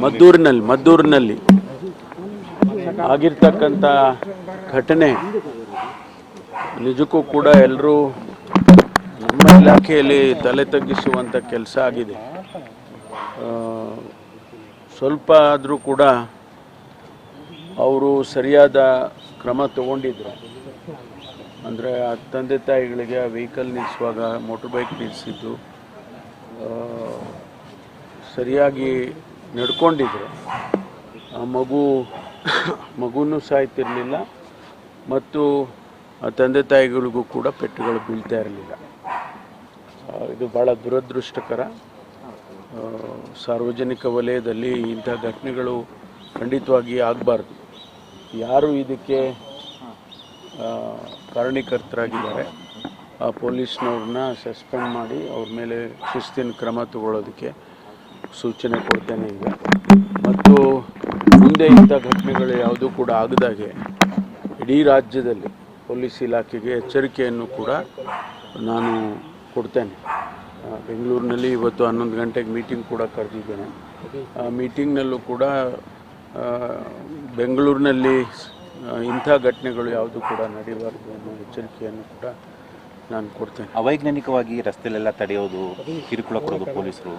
ಮದ್ದೂರಿನಲ್ಲಿ ಮದ್ದೂರಿನಲ್ಲಿ ಆಗಿರ್ತಕ್ಕಂಥ ಘಟನೆ. ನಿಜಕ್ಕೂ ಕೂಡ ಎಲ್ಲರೂ ನಮ್ಮ ಇಲಾಖೆಯಲ್ಲಿ ತಲೆ ತಗ್ಗಿಸುವಂಥ ಕೆಲಸ ಆಗಿದೆ. ಸ್ವಲ್ಪ ಆದರೂ ಕೂಡ ಅವರು ಸರಿಯಾದ ಕ್ರಮ ತಗೊಂಡಿದ್ರು. ಅಂದರೆ ಆ ತಂದೆ ತಾಯಿಗಳಿಗೆ ವೆಹಿಕಲ್ ನಿಲ್ಲಿಸುವಾಗ ಮೋಟ್ರ್ ಬೈಕ್ ನಿಲ್ಲಿಸಿದ್ದು ಸರಿಯಾಗಿ ನಡ್ಕೊಂಡಿದ್ರು. ಆ ಮಗು, ಮಗುನೂ ಸಾಯ್ತಿರಲಿಲ್ಲ ಮತ್ತು ಆ ತಂದೆ ತಾಯಿಗಳಿಗೂ ಕೂಡ ಪೆಟ್ಟುಗಳು ಬೀಳ್ತಾ ಇರಲಿಲ್ಲ. ಇದು ಭಾಳ ದುರದೃಷ್ಟಕರ. ಸಾರ್ವಜನಿಕ ವಲಯದಲ್ಲಿ ಇಂಥ ಘಟನೆಗಳು ಖಂಡಿತವಾಗಿ ಆಗಬಾರ್ದು. ಯಾರು ಇದಕ್ಕೆ ಕಾರಣೀಕರ್ತರಾಗಿದ್ದಾರೆ, ಆ ಪೊಲೀಸ್ನವ್ರನ್ನ ಸಸ್ಪೆಂಡ್ ಮಾಡಿ ಅವ್ರ ಮೇಲೆ ಶಿಸ್ತಿನ ಕ್ರಮ ತಗೊಳ್ಳೋದಕ್ಕೆ ಸೂಚನೆ ಕೊಡ್ತೇನೆ ಈಗ. ಮತ್ತು ಮುಂದೆ ಇಂಥ ಘಟನೆಗಳು ಯಾವುದೂ ಕೂಡ ಆಗದಾಗೆ ಇಡೀ ರಾಜ್ಯದಲ್ಲಿ ಪೊಲೀಸ್ ಇಲಾಖೆಗೆ ಎಚ್ಚರಿಕೆಯನ್ನು ಕೂಡ ನಾನು ಕೊಡ್ತೇನೆ. ಬೆಂಗಳೂರಿನಲ್ಲಿ ಇವತ್ತು ಹನ್ನೊಂದು ಗಂಟೆಗೆ ಮೀಟಿಂಗ್ ಕೂಡ ಕರೆದಿದ್ದೇನೆ. ಆ ಮೀಟಿಂಗ್ನಲ್ಲೂ ಕೂಡ ಬೆಂಗಳೂರಿನಲ್ಲಿ ಇಂಥ ಘಟನೆಗಳು ಯಾವುದು ಕೂಡ ನಡೀಬಾರ್ದು ಅನ್ನೋ ಎಚ್ಚರಿಕೆಯನ್ನು ಕೂಡ ನಾನು ಕೊಡ್ತೇನೆ. ಅವೈಜ್ಞಾನಿಕವಾಗಿ ರಸ್ತೆಲೆಲ್ಲ ತಡೆಯೋದು, ಕಿರುಕುಳ ಕೊಡೋದು ಪೊಲೀಸರು.